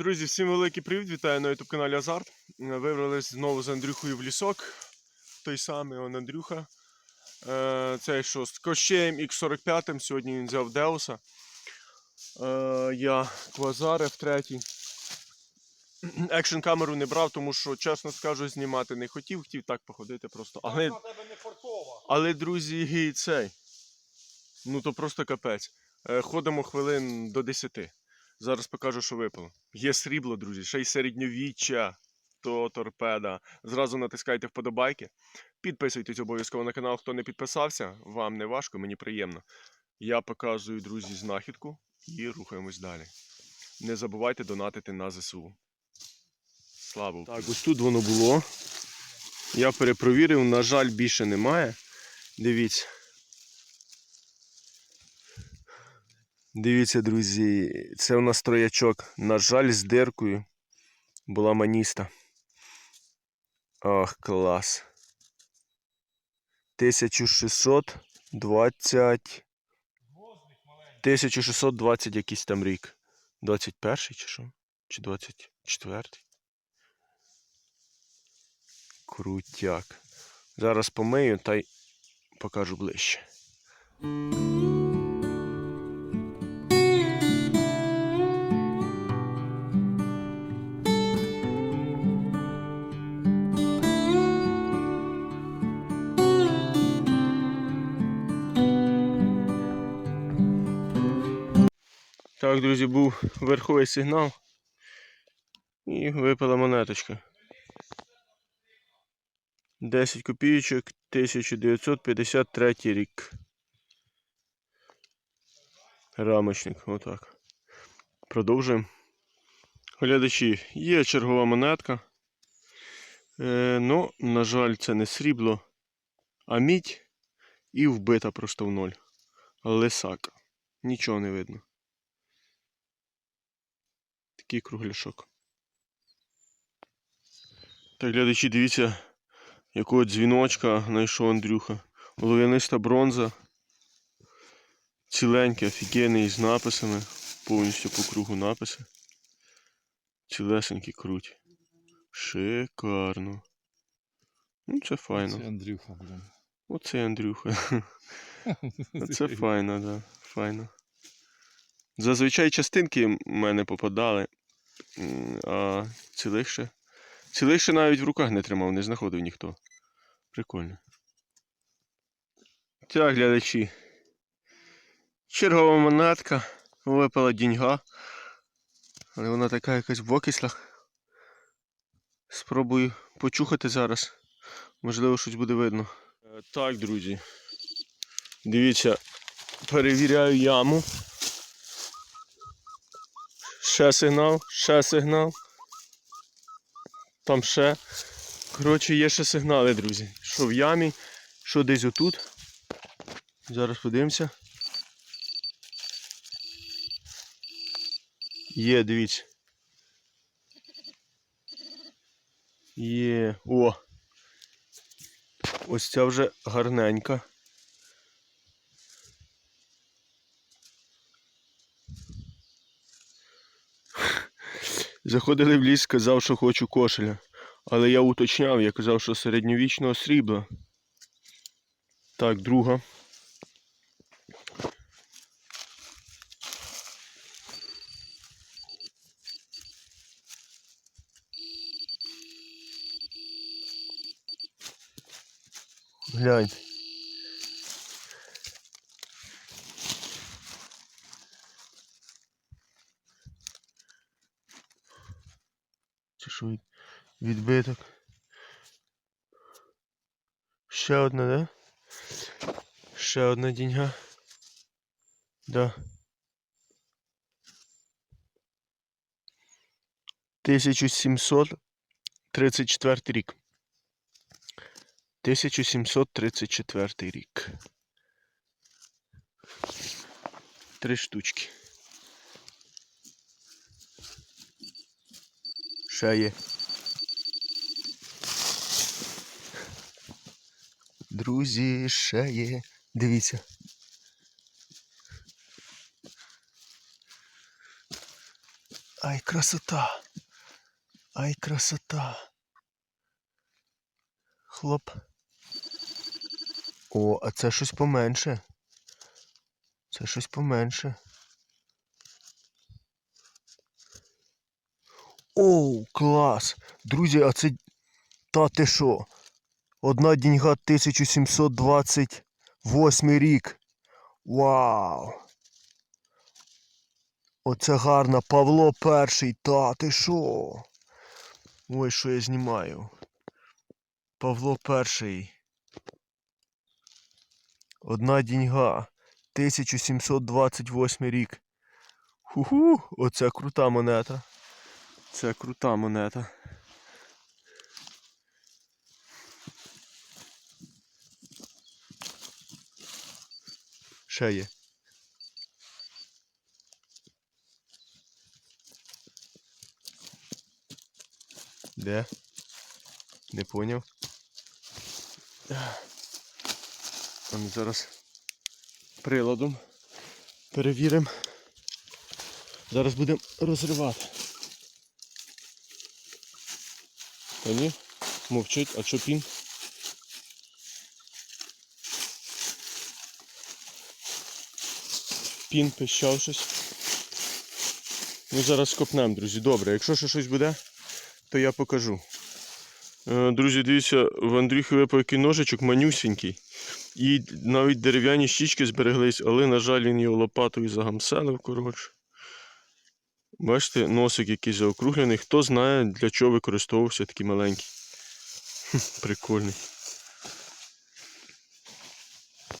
Друзі, всім великий привіт! Вітаю на youtube каналі Азарт. Вибрались знову з Андрюхою в лісок. Той самий он Андрюха. Е, Цей що з Кощеєм X45. Сьогодні він взяв Деуса. Е, Я Квазари в третій. Екшн камеру не брав, тому що, чесно скажу, знімати не хотів, хотів так походити просто. Але, але друзі, цей. Ну то просто капець. Е, Ходимо хвилин до 10. Зараз покажу, що випало. Є срібло, друзі, ще й середньовіччя, то торпеда. Зразу натискайте вподобайки. Підписуйтесь обов'язково на канал, хто не підписався. Вам не важко, мені приємно. Я показую, друзі, знахідку і рухаємось далі. Не забувайте донатити на ЗСУ. Слава Так, ось тут воно було. Я перепровірив, на жаль, більше немає. Дивіться. Дивіться, друзі, це у нас троячок. На жаль, з диркою. Була маніста. Ах, клас. 1620. 1620 якийсь там рік. 21 чи що? Чи 24? Крутяк. Зараз помию та й покажу ближче. Так, друзі, був верховий сигнал. І випала монеточка. 10 копійочок, 1953 рік. Рамочник, отак. Продовжуємо. Глядачі, є чергова монетка. Е, ну, на жаль, це не срібло, а мідь і вбита просто в ноль. Лисак. Нічого не видно. Такий кругляшок. Так, глядачі, дивіться, якого дзвіночка знайшов Андрюха. Олов'яниста бронза. Ціленький, офігенний з написами. Повністю по кругу написи. Цілесенький круть. Шикарно. Ну, це файно. Це Андрюха, блин. Оце Андрюха. Це файно, так. Да. Файно. Зазвичай частинки в мене попадали, а цілих ще. Навіть в руках не тримав, не знаходив ніхто. Прикольно. Так, глядачі. Чергова монетка. Випала діньга. Але вона така якась в окислах. Спробую почухати зараз. Можливо, щось буде видно. Е, Так, друзі. Дивіться, перевіряю яму. Ще сигнал, ще сигнал. Там ще. Коротше, є ще сигнали, друзі. Що в ямі, що десь отут. Зараз подивимося. Є, дивіться. Є. О! Ось ця вже гарненька. Заходили в ліс, сказав, що хочу кошеля. Але я уточняв, я казав, що середньовічного срібла. Так, друга. Гляньте. Це відбиток? Ще одна, да? Ще одна діньга. Да. Тисячу сімсот тридцять четвертий рік. 1734 рік. Три штучки. Ще. Друзі, ще є. Дивіться. Ай, красота. Ай, красота. Хлоп. О, а це щось поменше. Це щось поменше. Оу, клас! Друзі, а це. Та ти що? Одна діньга 1728 рік. Вау! Оце гарно, Павло перший, та ти що? Ой, що я знімаю. Павло перший. Одна діньга. 1728 рік. Ху-ху, оце крута монета. Це крута монета. Ще є. Де? Не поняв. А ми зараз приладом перевіримо. Зараз будемо розривати. Та ні, мовчить, а що пін? Пищав щось. Ну зараз копнемо, друзі. Добре, якщо ще щось буде, то я покажу. Е, Друзі, дивіться, в Андрюхи випав ножичок манюсінький. І навіть дерев'яні щічки збереглись, але, на жаль, він його лопатою загамселив, коротше. Бачите, носик якийсь заокруглений. Хто знає, для чого використовувався такий маленький. Прикольний.